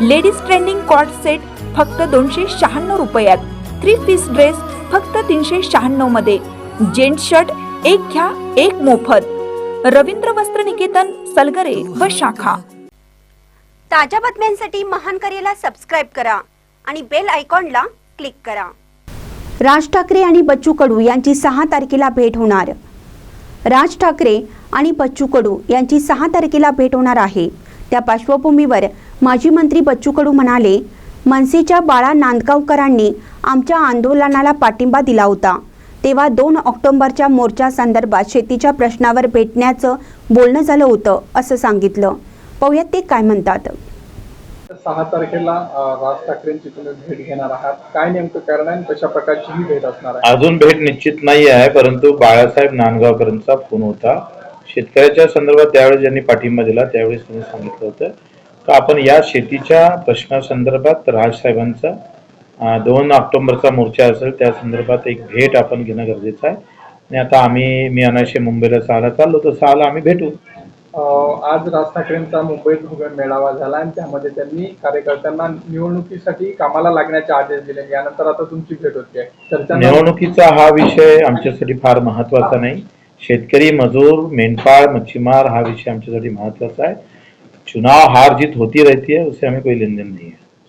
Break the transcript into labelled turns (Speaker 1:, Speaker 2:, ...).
Speaker 1: Ladies trending कॉट set फक्त दोनशे शहाण्णव रुपयात. थ्री पीस ड्रेस फक्त तीनशे शहाण्णवमध्ये. जेंट शर्ट एक घ्या एक मोफत. रवींद्र वस्त्र निकेतन सलगरे व शाखा.
Speaker 2: ताज्या बातम्यांसाठी महान करेला सबस्क्राईब करा आणि बेल आयकॉनला क्लिक करा. राज ठाकरे आणि बच्चू कडू यांची सहा तारखेला भेट होणार. राज ठाकरे आणि बच्चू कडू यांची सहा तारखेला भेट होणार आहे. त्या पार्श्वभूमीवर माजी मंत्री बच्चू कडू म्हणाले मनसेच्या बाळा नांदगावकरांनी आमच्या आंदोलनाला पाठिंबा दिला होता. तेव्हा दोन ऑक्टोबरच्या मोर्चा संदर्भात शेतीच्या प्रश्नावर भेटण्याचं बोलणं झालं होतं असं सांगितलं. पाहुयात ते काय म्हणतात.
Speaker 3: सहा तारखेला राज ठाकरेंची तुम्ही भेट घेणार आहात. काय नेमकं कारण आहे कशा प्रकारची ही भेट असणार आहे?
Speaker 4: अजून भेट निश्चित नाही आहे परंतु बाळासाहेब नांदगावकरांचा फोन होता. शेतकऱ्याच्या संदर्भात त्यावेळेस ज्यांनी पाठिंबा दिला त्यावेळेस त्यांनी सांगितलं होतं. का आपण या शेतीच्या प्रश्नासंदर्भात राजसाहेबांचा दोन ऑक्टोबरचा मोर्चा असेल त्या संदर्भात एक भेट आपण घेणं गरजेचं आहे. आणि आता आम्ही मी अनाशे मुंबईला सहाला चाललो तर सहाला आम्ही भेटू.
Speaker 3: आज राज ठाकरेंचा मुंबईत मेळावा झाला आणि त्यामध्ये त्यांनी कार्यकर्त्यांना निवडणुकीसाठी कामाला लागण्याचे आदेश दिले. यानंतर आता तुमची भेट होते. चर्चा
Speaker 4: निवडणुकीचा हा विषय आमच्यासाठी फार महत्त्वाचा नाही. शेतकरी मजूर मेंढपाळ मच्छीमार हा विषय आमच्यासाठी महत्त्वाचा है चुनाव हार जीत होती रहती है उससे हमें कोई लेन देन नहीं है।